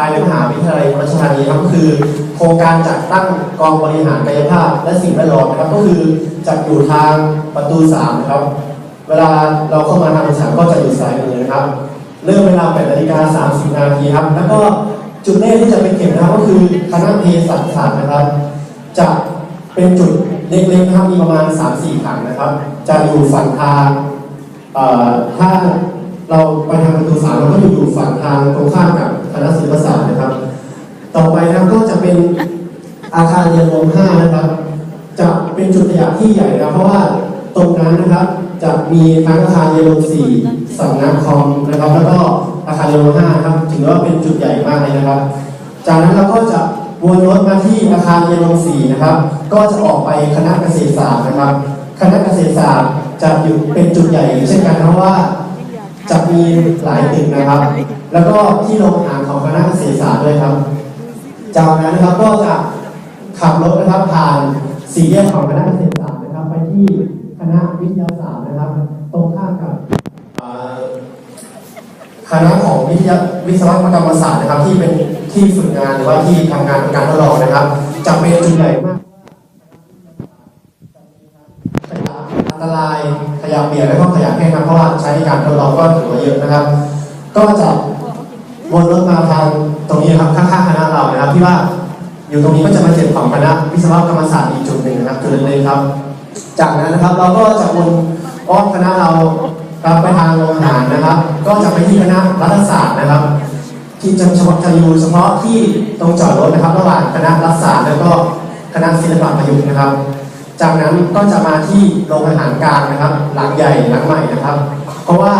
ภายในมหาวิทยาลัยราชานีครับก็คือ โครงการจัดตั้งกองบริหารกายภาพและสิ่งแวดล้อมนะครับก็คือจะอยู่ทางประตู3นะครับเวลาเราเข้ามาทางประตูสามก็จะอยู่สายมือนะครับ เริ่มเวลา8นาฬิกา30นาทีครับแล้วก็จุดแรกที่จะไปเก็บนะครับก็คือคณะเภสัชศาสตร์นะครับ จะเป็นจุดเล็กๆนะครับมีประมาณ 3-4ถังนะครับ จะอยู่ฝั่งทางถ้าเราไปทางประตูสามเราก็จะอยู่ฝั่งทางตรงข้ามกับคณะศิลปศาสตร์นะครับ ต่อไปนะครับก็จะเป็น อาคารเรียนรวม5นะครับ จะเป็นจุดขยะที่ใหญ่นะครับเพราะว่าตรงนั้นนะครับจะมีทั้งอาคารเรียนรวม4สำนักคอมนะครับ แล้วก็อาคารเรียนรวม5ครับถือว่าเป็นจุดใหญ่มากเลยนะครับ จากนั้นเราก็จะวนรถมาที่อาคารเรียนรวม4นะครับ ก็จะออกไปคณะเกษตรศาสตร์นะครับ คณะเกษตรศาสตร์จะอยู่เป็นจุดใหญ่เช่นกันเพราะว่าจะมีหลายตึกนะครับ แล้วก็ที่โรงอาหารของคณะเกษตรศาสตร์ด้วยครับ จากนั้นนะครับก็จะ ขับรถนะครับผ่านสี่แยกของคณะเกษตรศาสตร์นะครับ ไปที่คณะวิทยาศาสตร์นะครับ ตรงข้ามกับคณะของวิทยาวิศวกรรมศาสตร์นะครับ ที่เป็นที่ฝึกงานหรือว่าที่ทำงานการทดลองนะครับจะเป็นจุดใหญ่มากอันตรายขยะเปียกและก็ขยะแห้งครับเพราะว่าใช้ในการทดลองก็ถือว่าเยอะนะครับ ก็จะวนรถมาทางตรงนี้ครับข้างๆคณะเรานะครับที่ว่า อยู่ตรงนี้ก็จะมาเจ็บของคณะวิศวกรรมศาสตร์อีกจุดหนึ่งนะครับจุดเล็กๆครับ จากนั้นนะครับเราก็จะวนอ้อมคณะเราครับไปทางโรงอาหารนะครับ ก็จะไปที่คณะรัฐศาสตร์นะครับ ที่จะเฉพาะจะอยู่เฉพาะที่ตรงจอดรถนะครับ ระหว่างคณะรัฐศาสตร์แล้วก็คณะศิลปะประยุกต์นะครับ จากนั้นก็จะมาที่โรงอาหารกลางนะครับ หลังใหญ่หลังใหม่นะครับ เพราะว่า